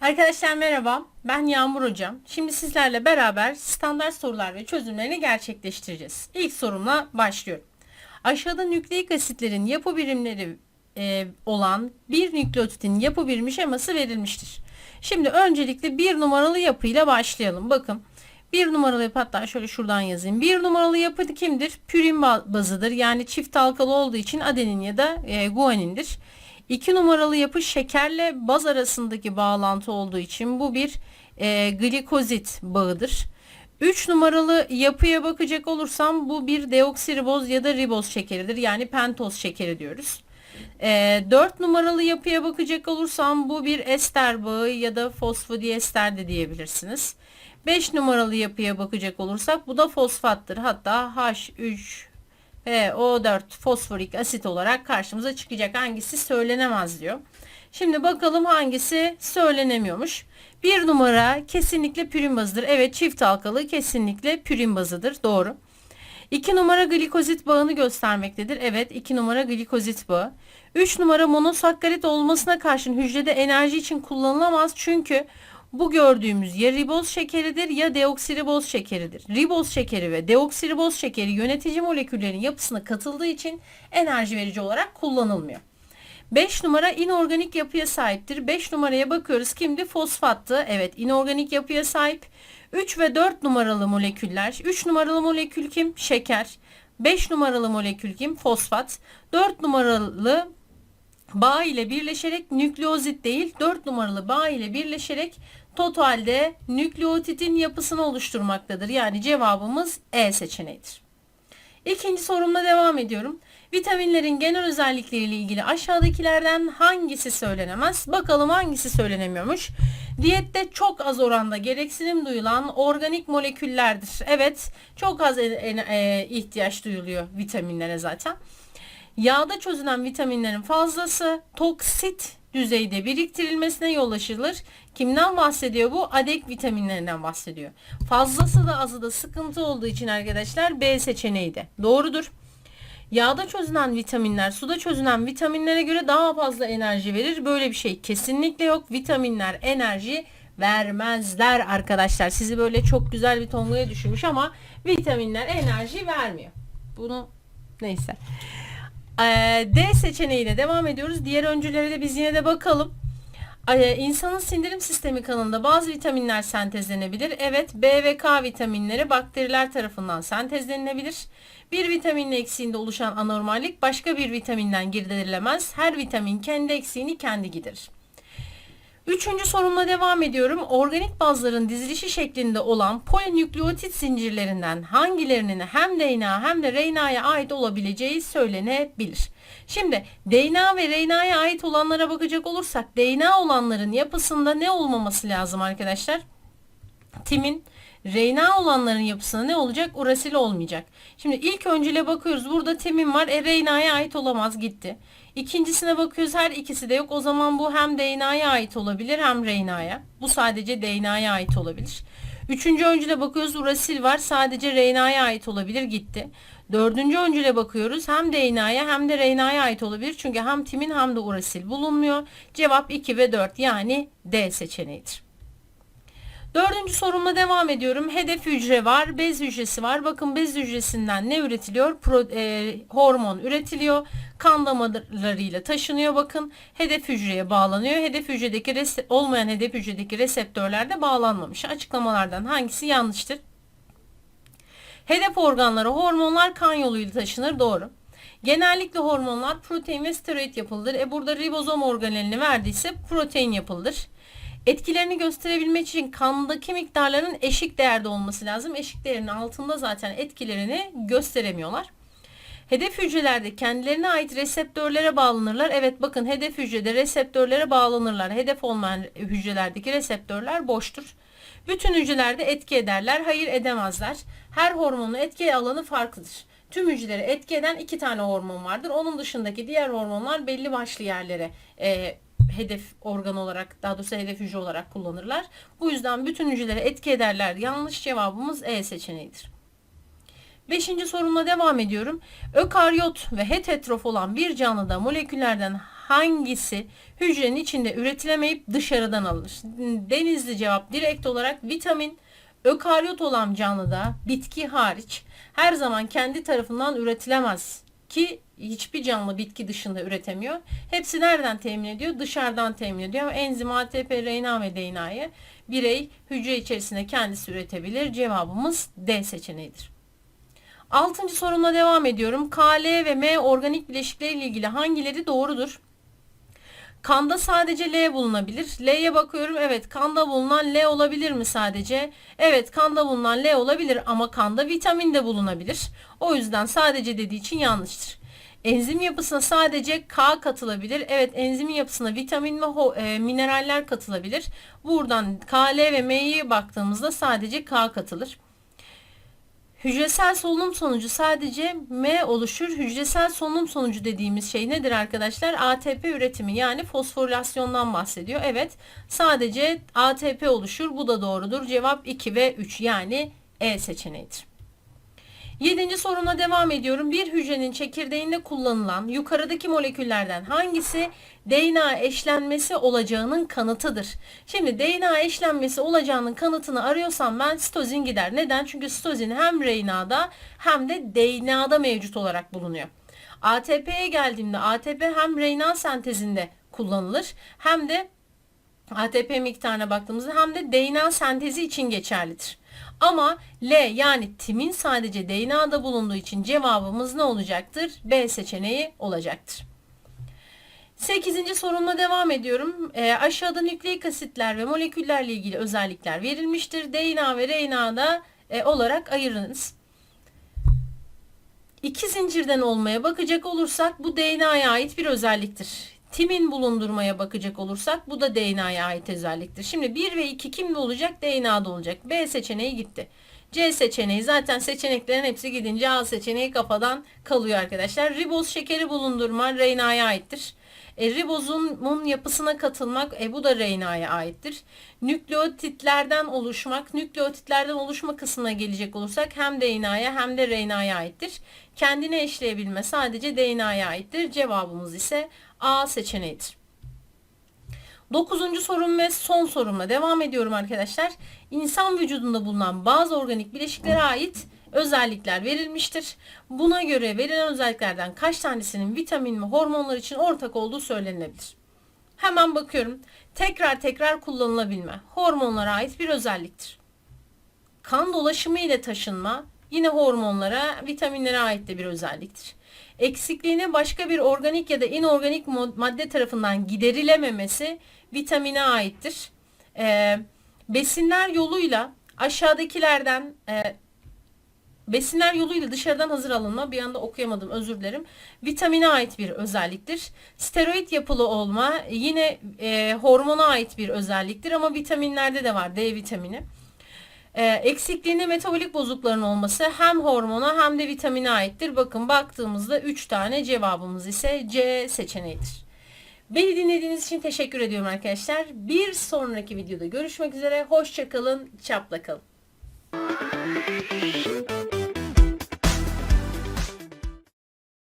Arkadaşlar merhaba. Ben Yağmur Hocam. Şimdi sizlerle beraber standart sorular ve çözümlerini gerçekleştireceğiz. İlk sorumla başlıyorum. Aşağıda nükleik asitlerin yapı birimleri e, olan bir nükleotitin yapı birimi şeması verilmiştir. Şimdi öncelikle bir numaralı yapıyla başlayalım. Bakın bir numaralı yapı hatta şöyle şuradan yazayım. Bir numaralı yapı kimdir? Pürin bazıdır. Yani çift halkalı olduğu için adenin ya da e, guanindir. 2 numaralı yapı şekerle baz arasındaki bağlantı olduğu için bu bir e, glikozit bağıdır. 3 numaralı yapıya bakacak olursam bu bir deoksiriboz ya da riboz şekeridir. Yani pentoz şekeri diyoruz. E, 4 numaralı yapıya bakacak olursam bu bir ester bağı ya da fosfodiester de diyebilirsiniz. 5 numaralı yapıya bakacak olursak bu da fosfattır. Hatta H3 ve O4 fosforik asit olarak karşımıza çıkacak. Hangisi söylenemez diyor. Şimdi bakalım hangisi söylenemiyormuş. Bir numara kesinlikle pürin bazıdır. Evet çift halkalı kesinlikle pürin bazıdır. Doğru. 2 numara glikozit bağını göstermektedir. Evet 2 numara glikozit bağı. 3 numara monosakkarit olmasına karşın hücrede enerji için kullanılamaz. Çünkü bu gördüğümüz ya riboz şekeridir ya deoksiriboz şekeridir. Riboz şekeri ve deoksiriboz şekeri yönetici moleküllerin yapısına katıldığı için enerji verici olarak kullanılmıyor. 5 numara inorganik yapıya sahiptir. 5 numaraya bakıyoruz. Kimdi? Fosfattı. Evet inorganik yapıya sahip. 3 ve 4 numaralı moleküller. 3 numaralı molekül kim? Şeker. 5 numaralı molekül kim? Fosfat. 4 numaralı bağ ile birleşerek nükleozit değil 4 numaralı bağ ile birleşerek totalde nükleotitin yapısını oluşturmaktadır. Yani cevabımız E seçeneğidir. İkinci sorumla devam ediyorum. Vitaminlerin genel özellikleriyle ilgili aşağıdakilerden hangisi söylenemez? Bakalım hangisi söylenemiyormuş. Diyette çok az oranda gereksinim duyulan organik moleküllerdir. Evet çok az e, e, ihtiyaç duyuluyor vitaminlere zaten. Yağda çözülen vitaminlerin fazlası toksit düzeyde biriktirilmesine yol açılır. Kimden bahsediyor bu? Adek vitaminlerinden bahsediyor. Fazlası da azı da sıkıntı olduğu için arkadaşlar B seçeneği de doğrudur. Yağda çözünen vitaminler suda çözünen vitaminlere göre daha fazla enerji verir. Böyle bir şey kesinlikle yok. Vitaminler enerji vermezler arkadaşlar. Sizi böyle çok güzel bir tongaya düşürmüş ama vitaminler enerji vermiyor. Bunu neyse. Ee, D seçeneğiyle devam ediyoruz. Diğer öncülere de biz yine de bakalım. Ee, insanın sindirim sistemi kanalında bazı vitaminler sentezlenebilir. Evet B ve K vitaminleri bakteriler tarafından sentezlenilebilir. Bir vitamin eksiğinde oluşan anormallik başka bir vitaminden giderilemez. Her vitamin kendi eksiğini kendi giderir. Üçüncü sorumla devam ediyorum. Organik bazların dizilişi şeklinde olan polinükleotit zincirlerinden hangilerinin hem DNA hem de RNA'ya ait olabileceği söylenebilir. Şimdi DNA ve RNA'ya ait olanlara bakacak olursak DNA olanların yapısında ne olmaması lazım arkadaşlar? Timin RNA olanların yapısında ne olacak? Urasil olmayacak. Şimdi ilk öncüle bakıyoruz. Burada timin var. E RNA'ya ait olamaz gitti. İkincisine bakıyoruz her ikisi de yok. O zaman bu hem DNA'ya ait olabilir hem RNA'ya. Bu sadece DNA'ya ait olabilir. Üçüncü öncüle bakıyoruz urasil var. Sadece RNA'ya ait olabilir gitti. Dördüncü öncüle bakıyoruz. Hem DNA'ya hem de RNA'ya ait olabilir. Çünkü hem timin hem de urasil bulunmuyor. Cevap 2 ve 4 yani D seçeneğidir. Dördüncü sorumla devam ediyorum. Hedef hücre var, bez hücresi var. Bakın bez hücresinden ne üretiliyor? Pro, e, hormon üretiliyor. Kan damarlarıyla taşınıyor. Bakın hedef hücreye bağlanıyor. Hedef hücredeki olmayan hedef hücredeki reseptörler de bağlanmamış. Açıklamalardan hangisi yanlıştır? Hedef organlara hormonlar kan yoluyla taşınır. Doğru. Genellikle hormonlar protein ve steroid yapılır. E burada ribozom organelini verdiyse protein yapılır. Etkilerini gösterebilmek için kandaki miktarların eşik değerde olması lazım. Eşik değerinin altında zaten etkilerini gösteremiyorlar. Hedef hücrelerde kendilerine ait reseptörlere bağlanırlar. Evet bakın hedef hücrede reseptörlere bağlanırlar. Hedef olmayan hücrelerdeki reseptörler boştur. Bütün hücrelerde etki ederler. Hayır edemezler. Her hormonun etki alanı farklıdır. Tüm hücreleri etki eden iki tane hormon vardır. Onun dışındaki diğer hormonlar belli başlı yerlere e, hedef organ olarak daha doğrusu hedef hücre olarak kullanırlar. Bu yüzden bütün hücrelere etki ederler. Yanlış cevabımız E seçeneğidir. Beşinci sorumla devam ediyorum. Ökaryot ve heterotrof olan bir canlıda moleküllerden hangisi hücrenin içinde üretilemeyip dışarıdan alınır? Denizli cevap direkt olarak vitamin, ökaryot olan canlıda bitki hariç her zaman kendi tarafından üretilemez ki hiçbir canlı bitki dışında üretemiyor. Hepsi nereden temin ediyor? Dışarıdan temin ediyor. Enzim, ATP, RNA ve DNA'yı birey hücre içerisinde kendisi üretebilir. Cevabımız D seçeneğidir. Altıncı sorumla devam ediyorum. K, L ve M organik bileşikleriyle ilgili hangileri doğrudur? Kanda sadece L bulunabilir. L'ye bakıyorum. Evet kanda bulunan L olabilir mi sadece? Evet kanda bulunan L olabilir ama kanda vitamin de bulunabilir. O yüzden sadece dediği için yanlıştır. Enzim yapısına sadece K katılabilir. Evet enzimin yapısına vitamin ve e, mineraller katılabilir. Buradan K, L ve M'ye baktığımızda sadece K katılır. Hücresel solunum sonucu sadece M oluşur. Hücresel solunum sonucu dediğimiz şey nedir arkadaşlar? ATP üretimi yani fosforilasyondan bahsediyor. Evet sadece ATP oluşur. Bu da doğrudur. Cevap 2 ve 3 yani E seçeneğidir. Yedinci soruna devam ediyorum. Bir hücrenin çekirdeğinde kullanılan yukarıdaki moleküllerden hangisi DNA eşlenmesi olacağının kanıtıdır? Şimdi DNA eşlenmesi olacağının kanıtını arıyorsam ben sitozin gider. Neden? Çünkü sitozin hem RNA'da hem de DNA'da mevcut olarak bulunuyor. ATP'ye geldiğimde ATP hem RNA sentezinde kullanılır hem de ATP miktarına baktığımızda hem de DNA sentezi için geçerlidir. Ama L yani timin sadece DNA'da bulunduğu için cevabımız ne olacaktır? B seçeneği olacaktır. 8. sorumla devam ediyorum. E, aşağıda nükleik asitler ve moleküllerle ilgili özellikler verilmiştir. DNA ve RNA'da e, olarak ayırınız. İki zincirden olmaya bakacak olursak bu DNA'ya ait bir özelliktir. Timin bulundurmaya bakacak olursak bu da DNA'ya ait özelliktir. Şimdi 1 ve 2 kimde olacak? DNA'da olacak. B seçeneği gitti. C seçeneği zaten seçeneklerin hepsi gidince A seçeneği kafadan kalıyor arkadaşlar. Riboz şekeri bulundurma RNA'ya aittir. E, ribozun yapısına katılmak e, bu da RNA'ya aittir. Nükleotitlerden oluşmak, nükleotitlerden oluşma kısmına gelecek olursak hem DNA'ya hem de RNA'ya aittir. Kendine eşleyebilme sadece DNA'ya aittir. Cevabımız ise A seçeneğidir. Dokuzuncu sorum ve son sorumla devam ediyorum arkadaşlar. İnsan vücudunda bulunan bazı organik bileşiklere ait özellikler verilmiştir. Buna göre verilen özelliklerden kaç tanesinin vitamin ve hormonlar için ortak olduğu söylenebilir. Hemen bakıyorum. Tekrar tekrar kullanılabilme hormonlara ait bir özelliktir. Kan dolaşımı ile taşınma yine hormonlara, vitaminlere ait de bir özelliktir. Eksikliğine başka bir organik ya da inorganik madde tarafından giderilememesi vitamine aittir. Ee, besinler yoluyla aşağıdakilerden e, besinler yoluyla dışarıdan hazır alınma bir anda okuyamadım özür dilerim. Vitamine ait bir özelliktir. Steroid yapılı olma yine e, hormona ait bir özelliktir ama vitaminlerde de var D vitamini. E, eksikliğinde metabolik bozuklukların olması hem hormona hem de vitamine aittir. Bakın baktığımızda 3 tane cevabımız ise C seçeneğidir. Beni dinlediğiniz için teşekkür ediyorum arkadaşlar. Bir sonraki videoda görüşmek üzere. Hoşçakalın, çapla kalın.